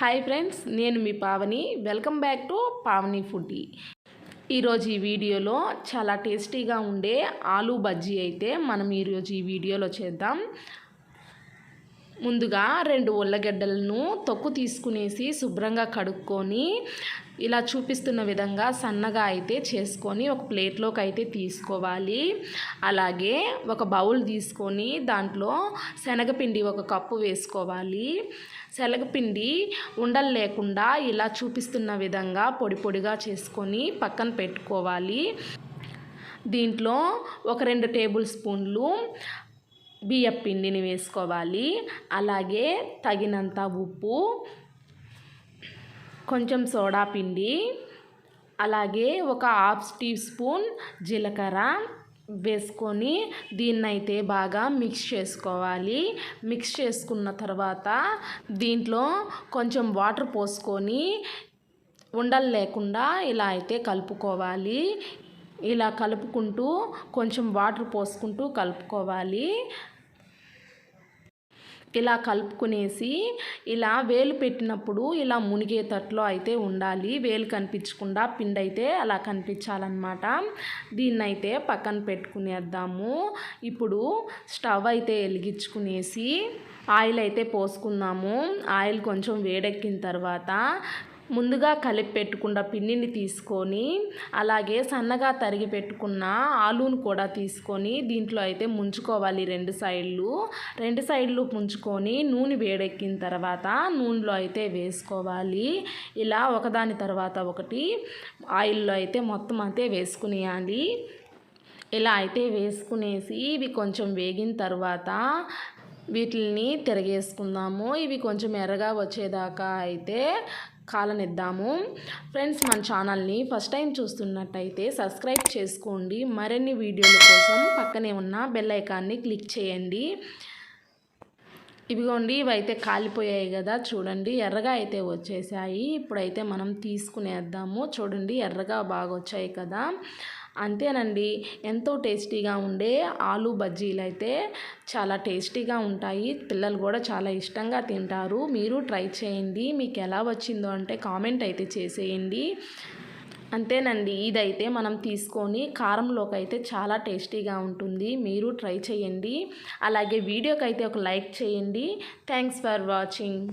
Hi friends నేను మీ Pavani. Welcome back to Pavani foodie ఈరోజు ఈ వీడియోలో చాలా టేస్టీగా ఉండే ఆలూ బజ్జీ అయితే మనం ఈరోజు ఈ వీడియోలో చేద్దాం. ముందుగా రెండు ఉల్లగడ్డలను తొక్కు తీసుకునేసి శుభ్రంగా కడుక్కొని ఇలా చూపిస్తున్న విధంగా సన్నగా అయితే చేసుకొని ఒక ప్లేట్లోకి అయితే తీసుకోవాలి. అలాగే ఒక బౌల్ తీసుకొని దాంట్లో శనగపిండి ఒక కప్పు వేసుకోవాలి. శనగపిండి ఉండలు లేకుండా ఇలా చూపిస్తున్న విధంగా పొడి పొడిగా చేసుకొని పక్కన పెట్టుకోవాలి. దీంట్లో ఒక రెండు టేబుల్ స్పూన్లు బియ్యం పిండిని వేసుకోవాలి. అలాగే తగినంత ఉప్పు కొంచెం సోడా పిండి అలాగే ఒక హాఫ్ టీ స్పూన్ జీలకర్ర వేసుకొని దీన్నైతే బాగా మిక్స్ చేసుకోవాలి. మిక్స్ చేసుకున్న తర్వాత దీంట్లో కొంచెం వాటర్ పోసుకొని ఉండలు లేకుండా ఇలా అయితే కలుపుకోవాలి. ఇలా కలుపుకుంటూ కొంచెం వాటర్ పోసుకుంటూ కలుపుకోవాలి. ఇలా కలుపుకునేసి ఇలా వేలు పెట్టినప్పుడు ఇలా మునిగేటట్లో అయితే ఉండాలి. వేలు కనిపించకుండా పిండి అయితే అలా కనిపించాలన్నమాట. దీన్ని అయితే పక్కన పెట్టుకునేద్దాము. ఇప్పుడు స్టవ్ అయితే వెలిగించుకునేసి ఆయిల్ అయితే పోసుకుందాము. ఆయిల్ కొంచెం వేడెక్కిన తర్వాత ముందుగా కలిపి పెట్టుకున్న పిండిని తీసుకొని అలాగే సన్నగా తరిగి పెట్టుకున్న ఆలూను కూడా తీసుకొని దీంట్లో అయితే ముంచుకోవాలి రెండు సైడ్లు. రెండు సైడ్లు ముంచుకొని నూనె వేడెక్కిన తర్వాత నూనెలో అయితే వేసుకోవాలి. ఇలా ఒకదాని తర్వాత ఒకటి ఆయిల్లో అయితే మొత్తం అయితే వేసుకునేయాలి. ఇలా అయితే వేసుకునేసి ఇవి కొంచెం వేగిన తర్వాత వీటిని తిరగేసుకుందాము. ఇవి కొంచెం ఎర్రగా వచ్చేదాకా అయితే కాలనిద్దాము. ఫ్రెండ్స్ మన ఛానల్ని ఫస్ట్ టైం చూస్తున్నట్టయితే సబ్స్క్రైబ్ చేసుకోండి. మరిన్ని వీడియోల కోసం పక్కనే ఉన్న బెల్ ఐకాన్ని క్లిక్ చేయండి. ఇవిగోండి ఇవైతే కాలిపోయాయి కదా చూడండి. ఎర్రగా అయితే వచ్చేసాయి. ఇప్పుడైతే మనం తీసుకునేద్దాము. చూడండి ఎర్రగా బాగా వచ్చాయి కదా. అంతేనండి. ఎంతో టేస్టీగా ఉండే ఆలు బజ్జీలు అయితే చాలా టేస్టీగా ఉంటాయి. పిల్లలు కూడా చాలా ఇష్టంగా తింటారు. మీరు ట్రై చేయండి. మీకు ఎలా వచ్చిందో అంటే కామెంట్ అయితే చేసేయండి. అంతేనండి. ఇదైతే మనం తీసుకొని కారంలోకి అయితే చాలా టేస్టీగా ఉంటుంది. మీరు ట్రై చేయండి. అలాగే వీడియోకి అయితే ఒక లైక్ చేయండి. Thanks for watching.